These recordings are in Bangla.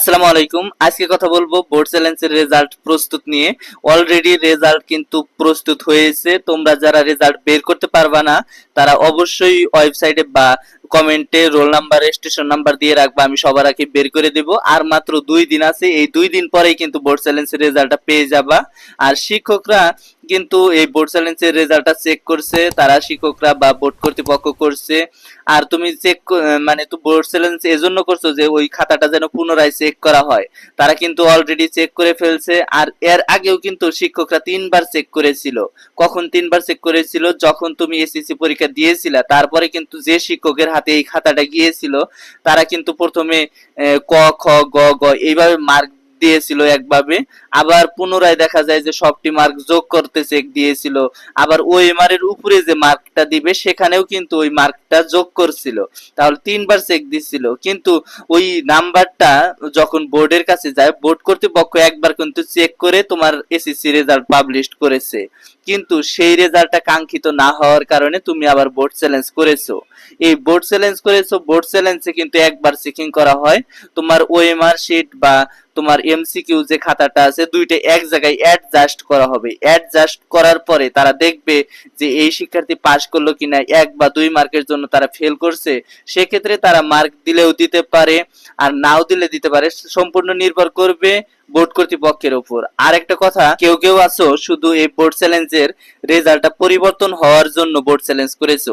আসসালামু আলাইকুম। আজকে কথা বলব বোর্ড চ্যালেঞ্জের রেজাল্ট প্রস্তুত নিয়ে। অলরেডি রেজাল্ট কিন্তু প্রস্তুত হয়েছে। তোমরা যারা রেজাল্ট বের করতে পারবা না, তারা অবশ্যই ওয়েবসাইটে বা কমেন্টে রোল নাম্বার স্টেশন নাম্বার দিয়ে রাখবা, আমি সবার আগে বের করে দেব। আর মাত্র দুই দিন আছে, এই দুই দিন পরেই কিন্তু বোর্ড চ্যালেঞ্জের রেজাল্টটা পেয়ে যাবা। আর শিক্ষকরা কিন্তু এই বোর্ড চ্যালেঞ্জের রেজাল্টটা চেক করছে, তারা শিক্ষকরা বা বোর্ড কর্তৃপক্ষ করছে। আর তুমি চেক মানে তো বোর্ড চ্যালেঞ্জ এজন্য করছ যে, ওই খাতাটা যেন পুনরায় চেক করা হয়। তারা কিন্তু অলরেডি চেক করে ফেলছে, আর এর আগেও কিন্তু শিক্ষকরা তিনবার চেক করেছিল। কখন তিনবার চেক করেছিল? যখন তুমি এসএসসি পরীক্ষা দিয়েছিলা, তারপরে কিন্তু যে শিক্ষকের এই খাতাটা গিয়েছিল, তারা কিন্তু প্রথমে ক, খ, গ গ এইভাবে মার্ক দিয়েছিল একভাবে। আবার পুনরায় দেখা যায় যে সবটি মার্ক যোগ করতে চেক দিয়েছিল। আবার ওই এর উপরে যে মার্কটা দিবে, সেখানেও কিন্তু ওই মার্কটা যোগ করছিল। তাহলে তিনবার চেক দিছিল। কিন্তু ওই নাম্বারটা যখন বোর্ডের কাছে যায় বোর্ড কর্তৃপক্ষ একবার কিন্তু চেক করে তোমার এসএসসি রেজাল্ট পাবলিশ করেছে। কিন্তু সেই রেজাল্টটা কাঙ্ক্ষিত না হওয়ার কারণে তুমি আবার বোর্ড চ্যালেঞ্জ করেছ। এই বোর্ড চ্যালেঞ্জ করেছ বোর্ড চ্যালেঞ্জে কিন্তু একবার চেকিং করা হয়। তোমার ওএমআর শিট বা তোমার এমসিকিউ যে খাতাটা আছে, দুইটা এক জায়গায় অ্যাডজাস্ট করা হবে। অ্যাডজাস্ট করার পরে তারা দেখবে যে এই শিক্ষার্থী পাশ করল কিনা, এক বা দুই মার্কের জন্য তারা ফেল করছে। সেক্ষেত্রে তারা মার্ক দিলেও দিতে পারে, আর নাও দিলে দিতে পারে। সম্পূর্ণ নির্ভর করবে বোর্ড কর্তৃপক্ষের উপর। আর একটা কথা, কেউ কেউ আছো শুধু এই বোর্ড চ্যালেঞ্জের রেজাল্টটা পরিবর্তন হওয়ার জন্য বোর্ড চ্যালেঞ্জ করেছ।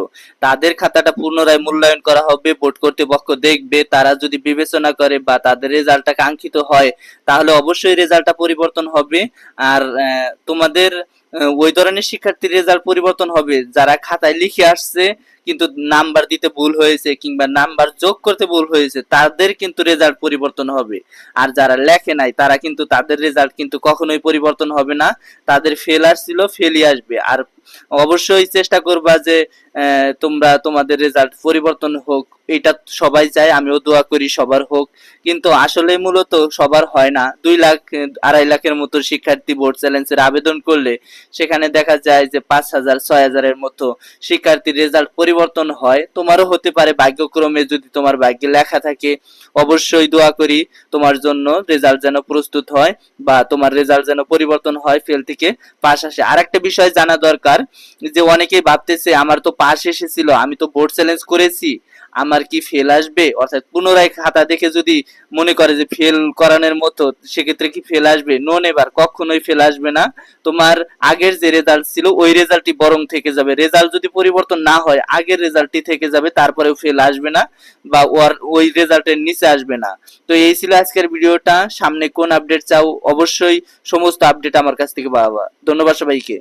তাদের খাতাটা পুনরায় মূল্যায়ন করা হবে বোর্ড কর্তৃপক্ষ দেখবে, তারা যদি বিবেচনা করে বা তাদের রেজাল্টটা কাঙ্ক্ষিত হয়, তাহলে অবশ্যই রেজাল্টটা পরিবর্তন হবে। আর তোমাদের ওই ধরনের শিক্ষার্থীর রেজাল্ট পরিবর্তন হবে। যারা খাতায় লিখে আসছে, কিন্তু নাম্বার দিতে ভুল হয়েছে কিংবা নাম্বার যোগ করতে ভুল হয়েছে, তাদের কিন্তু রেজাল্ট পরিবর্তন হবে। আর যারা লেখে নাই, তারা কিন্তু তাদের রেজাল্ট কিন্তু কখনোই পরিবর্তন হবে না। তাদের ফেল আসছিল ফেলই আসবে। আর অবশ্যই চেষ্টা করবা যে তোমরা তোমাদের রেজাল্ট পরিবর্তন হোক, এটা সবাই চায়, আমিও দোয়া করি সবার হোক। কিন্তু আসলে মূলত সবার হয় না। দুই লাখ, আড়াই লাখের মতো শিক্ষার্থী বোর্ড চ্যালেঞ্জের আবেদন করলে সেখানে দেখা যায় যে পাঁচ হাজার, ছয় হাজারের মতো শিক্ষার্থীর রেজাল্ট পরিবর্তন হয়। তোমারও হতে পারে ভাগ্যক্রমে যদি তোমার ভাগ্যে লেখা থাকে, অবশ্যই দোয়া করি তোমার জন্য রেজাল্ট যেন প্রস্তুত হয় বা তোমার রেজাল্ট যেন পরিবর্তন হয় ফেল থেকে। পাশ আসে আর একটা বিষয় জানা দরকার যে অনেকেই ভাবতেছে, আমার তো পাশ এসেছিল, আমি তো বোর্ড চ্যালেঞ্জ করেছি, আমার কি ফেল আসবে? অর্থাৎ পুনরায় খাতা দেখে যদি মনে করে যে ফেল করানোর মতো, সেক্ষেত্রে কি ফেল আসবে? নোন এবার কখনোই ফেল আসবে না। তোমার আগের যে রেজাল্ট ছিল, ওই রেজাল্টটি বরং থেকে যাবে। রেজাল্ট যদি পরিবর্তন না হয়, আগের রেজাল্টটি থেকে যাবে, তারপরেও ফেল আসবে না বা ওর, ওই রেজাল্টের নিচে আসবে না। তো এই ছিল আজকের ভিডিওটা। সামনে কোন আপডেট চাও, অবশ্যই সমস্ত আপডেট আমার কাছ থেকে পাবা। ধন্যবাদ সবাইকে।